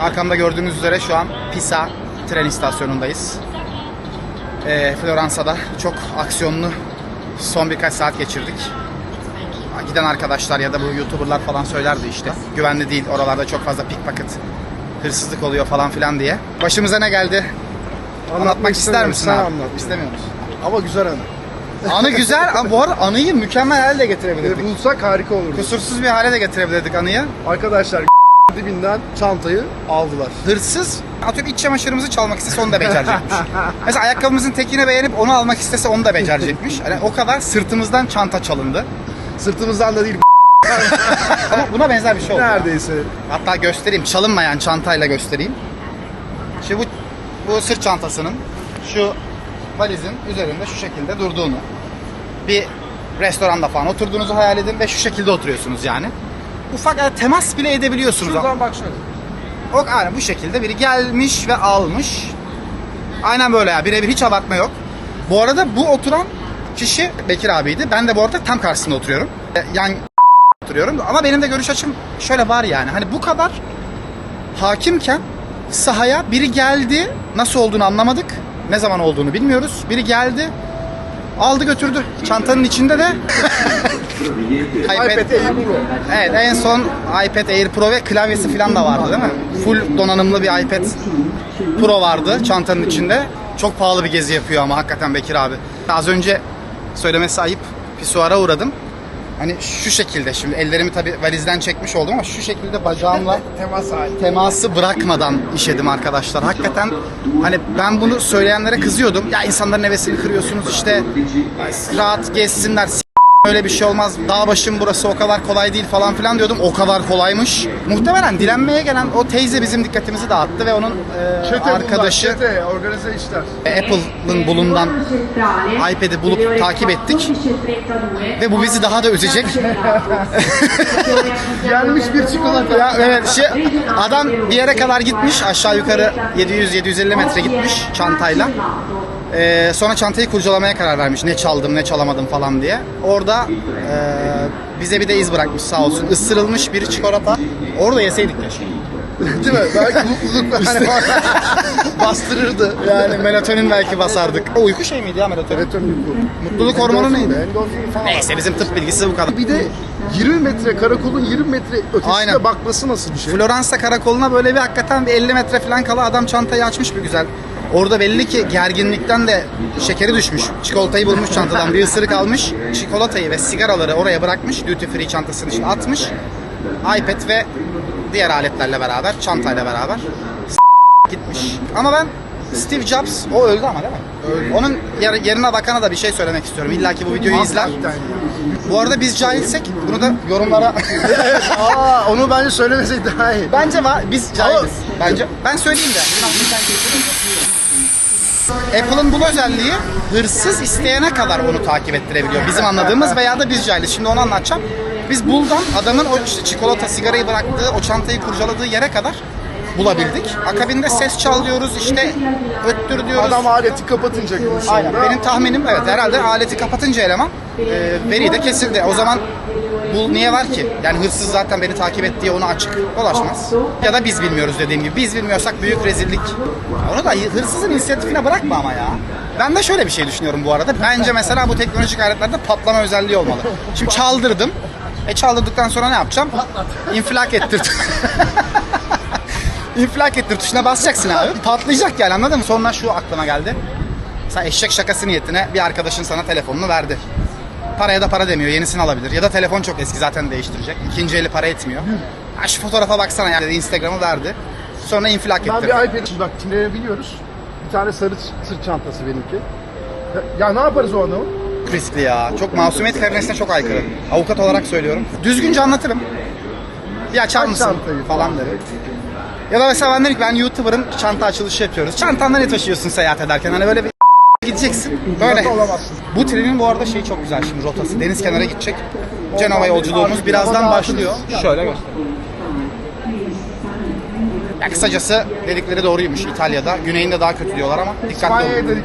Arkamda gördüğünüz üzere şu an Pisa tren istasyonundayız. Ee, Floransa'da çok aksiyonlu son birkaç saat geçirdik. Giden arkadaşlar ya da bu YouTuber'lar falan söylerdi işte. Güvenli değil, oralarda çok fazla pickpocket, hırsızlık oluyor falan filan diye. Başımıza ne geldi? Anlatmak ister istemiyorum, misin abi? anlat. İstemiyoruz. Ama güzel anı. Anı güzel ama bu arada anıyı mükemmel hale de getirebilirdik. bulsak harika olurdu. Kusursuz bir hale de getirebilirdik anıyı. Arkadaşlar dibinden çantayı aldılar. Hırsız atıyorum iç çamaşırımızı çalmak istese onu da becerecekmiş. Mesela ayakkabımızın tekini beğenip onu almak istese onu da becerecekmiş. Yani o kadar sırtımızdan çanta çalındı. Sırtımızdan da değil Ama buna benzer bir şey oldu. neredeyse. Hatta göstereyim. Çalınmayan çantayla göstereyim. Şimdi bu, bu sırt çantasının şu valizin üzerinde şu şekilde durduğunu bir restoranda falan oturduğunuzu hayal edin ve şu şekilde oturuyorsunuz yani. Ufak yani temas bile edebiliyorsunuz. Şuradan bak şöyle. O aynen bu şekilde biri gelmiş ve almış. Aynen böyle ya birebir hiç abartma yok. Bu arada bu oturan kişi Bekir abiydi. Ben de bu arada tam karşısında oturuyorum. E, Yan oturuyorum ama benim de görüş açım şöyle var yani. Hani bu kadar hakimken sahaya biri geldi. Nasıl olduğunu anlamadık. Ne zaman olduğunu bilmiyoruz. Biri geldi. Aldı götürdü. Çantanın içinde de iPad Air Pro. Evet en son iPad Air Pro ve klavyesi falan da vardı değil mi? Full donanımlı bir iPad Pro vardı çantanın içinde. Çok pahalı bir gezi yapıyor ama hakikaten Bekir abi. Az önce söylemesi ayıp pisuara uğradım. Hani şu şekilde şimdi ellerimi tabii valizden çekmiş oldum ama şu şekilde bacağımla Temas teması bırakmadan işedim arkadaşlar. Hakikaten hani ben bunu söyleyenlere kızıyordum. Ya insanların hevesini kırıyorsunuz işte rahat gezsinler öyle bir şey olmaz. Dağ başım burası o kadar kolay değil falan filan diyordum. O kadar kolaymış. Muhtemelen dilenmeye gelen o teyze bizim dikkatimizi dağıttı ve onun e, Çete arkadaşı bunlar, çete, organize işler. Apple'ın bulundan iPad'i bulup takip ettik. Ve bu bizi daha da üzecek. Yenmiş bir çikolata. Ya evet şey adam bir yere kadar gitmiş aşağı yukarı 700-750 metre gitmiş çantayla. Ee, sonra çantayı kurcalamaya karar vermiş ne çaldım ne çalamadım falan diye. Orada e, bize bir de iz bırakmış sağ olsun. Isırılmış bir çikolata. Orada yeseydik keşke. Değil mi? Belki mutluluk hani bastırırdı. Yani melatonin belki basardık. O uyku şey miydi ya melatonin? Evet uyku. Mutluluk hormonu neydi? Endorfin falan. Neyse bizim tıp bilgisi bu kadar. Bir de 20 metre karakolun 20 metre ötesine Aynen. bakması nasıl bir şey? Floransa karakoluna böyle bir hakikaten bir 50 metre falan kala adam çantayı açmış bir güzel. Orada belli ki gerginlikten de şekeri düşmüş. Çikolatayı bulmuş çantadan bir ısırık almış. Çikolatayı ve sigaraları oraya bırakmış. Duty free çantasının içine atmış. iPad ve diğer aletlerle beraber, çantayla beraber gitmiş. Ama ben Steve Jobs, o öldü ama değil mi? Onun yer- yerine bakana da bir şey söylemek istiyorum. İlla ki bu videoyu izler. Bu arada biz cahilsek bunu da yorumlara Aa onu bence söylemesek daha iyi. Bence var. Biz cahiliz. Bence ben söyleyeyim de. Apple'ın bu özelliği hırsız isteyene kadar onu takip ettirebiliyor. Bizim anladığımız veya da biz cahiliz. Şimdi onu anlatacağım. Biz buldan adamın o çikolata, sigarayı bıraktığı, o çantayı kurcaladığı yere kadar bulabildik. Akabinde ses çal diyoruz, işte öttür diyoruz. Adam aleti kapatınca. Aynen. Benim tahminim evet herhalde aleti kapatınca eleman e, veri de kesildi. O zaman bu niye var ki? Yani hırsız zaten beni takip et diye ona açık dolaşmaz. Ya da biz bilmiyoruz dediğim gibi. Biz bilmiyorsak büyük rezillik. Onu da hırsızın inisiyatifine bırakma ama ya. Ben de şöyle bir şey düşünüyorum bu arada. Bence mesela bu teknolojik aletlerde patlama özelliği olmalı. Şimdi çaldırdım. E çaldırdıktan sonra ne yapacağım? İnfilak ettir. İnfilak ettir tuşuna basacaksın abi. Patlayacak yani anladın mı? Sonra şu aklıma geldi. Sen eşek şakası niyetine bir arkadaşın sana telefonunu verdi. Paraya da para demiyor. Yenisini alabilir. Ya da telefon çok eski zaten değiştirecek. İkinci eli para etmiyor. Ha şu fotoğrafa baksana ya dedi. Instagram'ı verdi. Sonra infilak Ben bir iPad şimdi bak kimleri biliyoruz. Bir tane sarı sırt çantası benimki. Ya, ya ne yaparız o adamı? Riskli ya. Çok masumiyet karinnesine çok aykırı. Avukat olarak söylüyorum. Düzgünce anlatırım. Bir açar Aç mısın çantayı falan derim. Ya da mesela ben dedim ki ben YouTuber'ın çanta açılışı yapıyoruz. Çantanda ne taşıyorsun seyahat ederken? Hani böyle bir gideceksin. Böyle. Bu trenin bu arada şeyi çok güzel şimdi rotası. Deniz kenara gidecek. Cenova yolculuğumuz birazdan başlıyor. Şöyle göstereyim. Ya kısacası dedikleri doğruymuş İtalya'da. Güneyinde daha kötü diyorlar ama dikkatli olun.